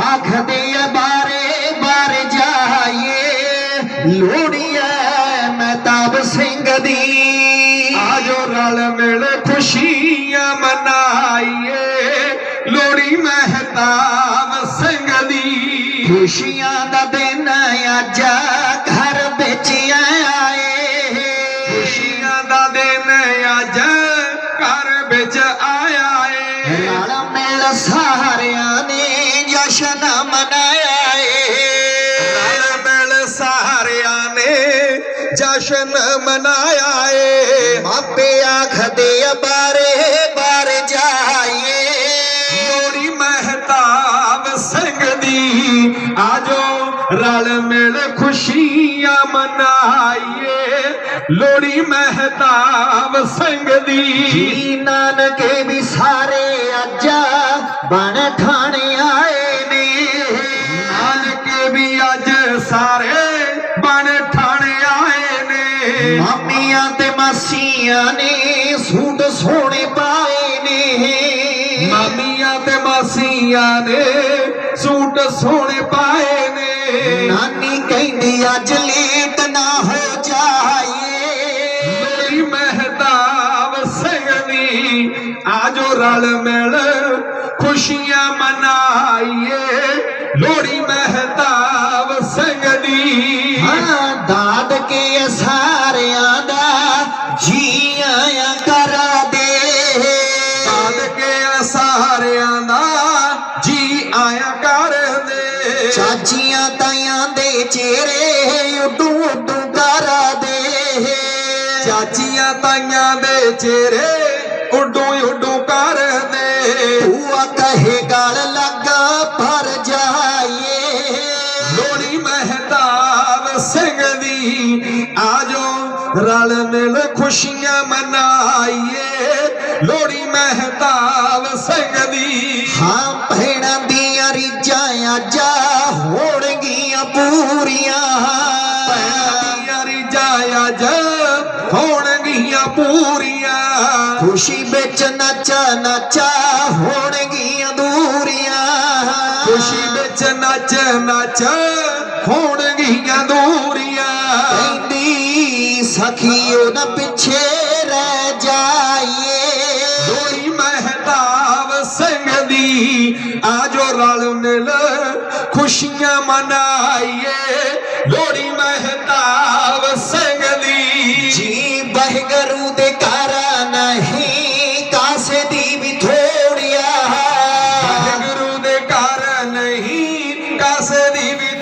ਆਖਦੇ ਆ ਬਾਰੇ ਬਾਰੇ ਜਾਈਏ ਲੋੜੀਏ ਮਹਿਤਾਬ ਸਿੰਘ ਦੀ ਆਜੋ ਰਲ ਮਿਲ ਖੁਸ਼ੀਆਂ ਮਨਾਈਏ ਲੋੜੀ ਮਹਿਤਾਬ ਸਿੰਘ ਦੀ ਖੁਸ਼ੀਆਂ ਦਾ ਦਿਨ ਅੱਜ ਘਰ ਵਿੱਚ ਆਏ ਖੁਸ਼ੀਆਂ ਦਾ ਦਿਨ ਅੱਜ ਘਰ ਨੇ ਜਸ਼ਨ ਮਨਾਇਆ ਏ ਮਾਪੇ ਆਖਦੇ ਆ ਬਾਰੇ ਬਾਰੇ ਜਾਈਏ ਲੋੜੀ ਮਹਿਤਾਬ ਸਿੰਘ ਦੀ ਆਜੋ ਰਲ ਮਿਲ ਖੁਸ਼ੀਆਂ ਮਨਾਈਏ ਲੋੜੀ ਮਹਿਤਾਬ ਸਿੰਘ ਦੀ ਜੀ ਨਾਨਕੇ ਵੀ ਸਾਰੇ ਅੱਜ ਮਾਮੀਆਂ ਤੇ ਮਾਸੀਆਂ ਨੇ ਸੂਟ ਸੋਹਣੇ ਪਾਏ ਨੇ। ਮਾਮੀਆਂ ਤੇ ਮਾਸੀਆਂ ਨੇ ਸੂਟ ਸੋਹਣੇ ਪਾਏ ਨੇ। ਨਾਨੀ ਕਹਿੰਦੀ ਅੱਜ ਲੇਟ ਨਾ ਹੋ ਜਾਈਏ। ਲੋੜੀ ਮਹਿਤਾਬ ਦੀ ਆਜੋ ਰਲ ਮਿਲ ਖੁਸ਼ੀਆਂ ਮਨਾਈਏ। ਲੋੜੀ ਮਹਿਤਾਬ ਸਿੰਘ ਦੀ ਹਾਂ ਦਾਦ ਕੇ ਸਾਰਿਆਂ ਦਾ ਜੀ ਆਇਆ ਕਰਾ ਦੇ। ਸਾਦਕੇ ਸਾਰਿਆਂ ਦਾ ਜੀ ਆਇਆ ਕਰਦੇ ਚਾਚੀਆਂ ਤਾਈਆਂ ਦੇ ਚਿਹਰੇ ਉਡੂ ਉਡੂ ਕਰਾ ਦੇ। ਚਾਚੀਆਂ ਤਾਈਆਂ ਦੇ ਚਿਹਰੇ ਉੱਡੂ ਉੱਡੂ ਕਰਦੇ ਭੂਆ ਕਹੇ ਗਲ ਰਲ ਮਿਲ ਖੁਸ਼ੀਆਂ ਮਨਾਈਏ। ਲੋੜੀ ਮਹਿਤਾਬ ਸਿੰਘ ਦੀ। ਹਾਂ ਭੈਣਾਂ ਦੀਆਂ ਰੀਝਾਂ ਅੱਜ ਹੋਣਗੀਆਂ ਪੂਰੀਆਂ। ਭੈਣਾਂ ਦੀਆਂ ਰੀਝਾਂ ਅੱਜ ਹੋਣਗੀਆਂ ਪੂਰੀਆਂ। ਖੁਸ਼ੀ ਵਿੱਚ ਨਚਾ ਨਚਾ ਹੋਣਗੀਆਂ ਦੂਰੀਆਂ। ਖੁਸ਼ੀ ਵਿੱਚ ਨੱਚ ਨੱਚ ਹੋਣਗੀਆਂ ਦੂਰੀਆਂ ਸਖੀਓ ਨਾ ਪਿੱਛੇ ਰਹਿ ਜਾਈਏ। ਲੋੜੀ ਮਹਿਤਾਬ ਸਿੰਘ ਦੀ ਆਜੋ ਰਲ ਮਿਲ ਖੁਸ਼ੀਆਂ ਮਨਾਈਏ। ਲੋੜੀ ਮਹਿਤਾਬ ਸਿੰਘ ਦੀ ਜੀ ਬਹਿਗਰੂ ਦੇ ਘਰ ਨਹੀਂ ਕਾਸੇ ਦੀ ਵੀ ਥੋੜਿਆ ਗੁਰੂ ਦੇ ਘਰ ਨਹੀਂ ਕਾਸੇ ਦੀ ਵੀ